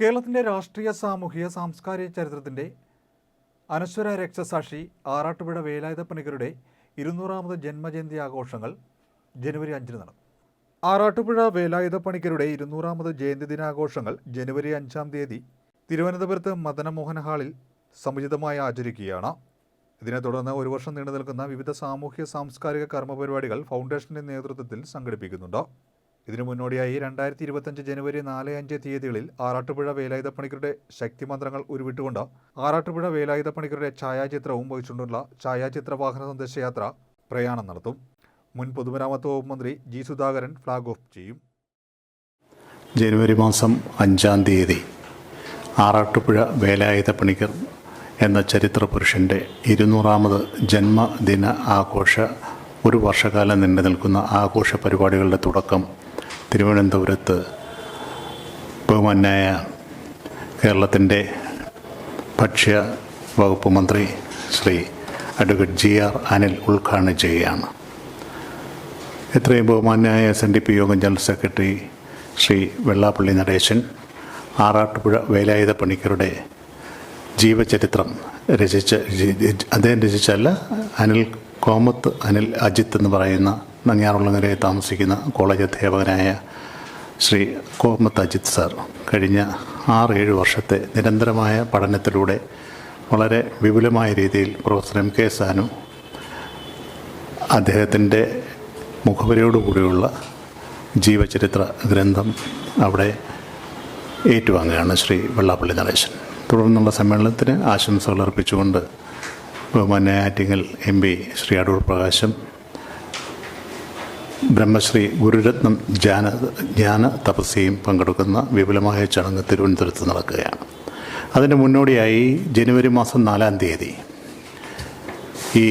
കേരളത്തിന്റെ രാഷ്ട്രീയ സാമൂഹിക സാംസ്കാരിക ചരിത്രത്തിന്റെ അനശ്വര രക്തസാക്ഷി ആറാട്ടുപുഴ വേലായുധ പണികരുടെ ഇരുന്നൂറാമത് ജന്മജയന്തി ആഘോഷങ്ങൾ ജനുവരി അഞ്ചിന് നടന്നു ആറാട്ടുപുഴ വേലായുധ പണിക്കരുടെ ഇരുന്നൂറാമത് ജയന്തി ദിനാഘോഷങ്ങൾ ജനുവരി അഞ്ചാം തീയതി തിരുവനന്തപുരത്ത് മദനമോഹൻ ഹാളിൽ സമുചിതമായി ആചരിക്കുകയാണ്. ഇതിനെ തുടർന്ന് ഒരു വർഷം നീണ്ടു നിൽക്കുന്ന വിവിധ സാമൂഹ്യ സാംസ്കാരിക കർമ്മപരിപാടികൾ ഫൗണ്ടേഷന്റെ നേതൃത്വത്തിൽ സംഘടിപ്പിക്കുന്നുണ്ട്. ഇതിനു മുന്നോടിയായി രണ്ടായിരത്തി ഇരുപത്തഞ്ച് ജനുവരി നാല് അഞ്ച് തീയതികളിൽ ആറാട്ടുപുഴ വേലായുധ പണിക്കരുടെ ശക്തിമന്ത്രങ്ങൾ ഉരുവിട്ടുകൊണ്ട് ആറാട്ടുപുഴ വേലായുധ പണിക്കരുടെ ഛായാചിത്രവും വഹിച്ചുകൊണ്ടുള്ള ഛായാചിത്ര വാഹന സന്ദേശയാത്ര പ്രയാണം നടത്തും. മുൻ പൊതുമരാമത്ത് വകുപ്പ് മന്ത്രി ജി സുധാകരൻ ഫ്ലാഗ് ഓഫ് ചെയ്യും. ജനുവരി മാസം അഞ്ചാം തീയതി ആറാട്ടുപുഴ വേലായുധ പണിക്കർ എന്ന ചരിത്ര പുരുഷന്റെ ഇരുന്നൂറാമത് ജന്മദിന ആഘോഷ ഒരു വർഷക്കാലം നീണ്ടു നിൽക്കുന്ന ആഘോഷ പരിപാടികളുടെ തുടക്കം തിരുവനന്തപുരത്ത് ബഹുമാനായ കേരളത്തിന്റെ ഭക്ഷ്യ വകുപ്പ് മന്ത്രി Shri advocate G R Anil ഉദ്ഘാടനം ചെയ്യുകയാണ്. എത്രയും ബഹുമാനായ S N D P Yogam general secretary Shri Vellappally Natesan Arattupuzha Velayudha പണിക്കരുടെ ജീവചരിത്രം രചിച്ച അദ്ദേഹം രചിച്ചല്ല അനിൽ കോമത്ത് അനിൽ അജിത്ത് എന്ന് പറയുന്ന നങ്ങിയാറുള്ളങ്ങരയിൽ താമസിക്കുന്ന കോളേജ് അധ്യാപകനായ ശ്രീ കോമത്ത് അജിത് സാർ കഴിഞ്ഞ ആറ് ഏഴ് വർഷത്തെ നിരന്തരമായ പഠനത്തിലൂടെ വളരെ വിപുലമായ രീതിയിൽ പ്രൊഫസർ എം കെ സാനു അദ്ദേഹത്തിന്റെ മുഖവരയോടുകൂടിയുള്ള ജീവചരിത്ര ഗ്രന്ഥം അവിടെ ഏറ്റുവാങ്ങുകയാണ് ശ്രീ വെള്ളാപ്പള്ളി നടേശൻ. തുടർന്നുള്ള സമ്മേളനത്തിന് ആശംസകൾ അർപ്പിച്ചുകൊണ്ട് ബഹുമാന്യ ആറ്റിങ്ങൽ എം പി ശ്രീ അടൂർ പ്രകാശം ബ്രഹ്മശ്രീ ഗുരുരത്നം ജ്ഞാന ജ്ഞാന തപസ്യയും പങ്കെടുക്കുന്ന വിപുലമായ ചടങ്ങ് തിരുവനന്തപുരത്ത് നടക്കുകയാണ്. അതിന്റെ മുന്നോടിയായി ജനുവരി മാസം നാലാം തീയതി ഈ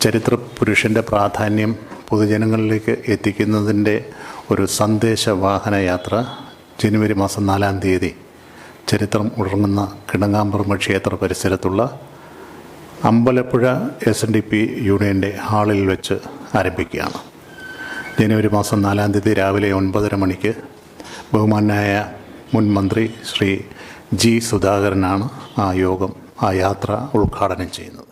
ചരിത്ര പുരുഷന്റെ പ്രാധാന്യം പൊതുജനങ്ങളിലേക്ക് എത്തിക്കുന്നതിന്റെ ഒരു സന്ദേശ വാഹന യാത്ര ജനുവരി മാസം നാലാം തീയതി ചരിത്രം ഉറങ്ങുന്ന കിടങ്ങാമ്പറമ്പ് ക്ഷേത്ര പരിസരത്തുള്ള Ambalappuzha S N D P യൂണിയന്റെ ഹാളിൽ വെച്ച് ആരംഭിക്കുകയാണ്. ജനുവരി മാസം നാലാം തീയതി രാവിലെ ഒൻപതര മണിക്ക് ബഹുമാനായ മുൻ മന്ത്രി ശ്രീ ജി സുധാകരനാണ് ആ യോഗം ആ യാത്ര ഉദ്ഘാടനം ചെയ്യുന്നത്.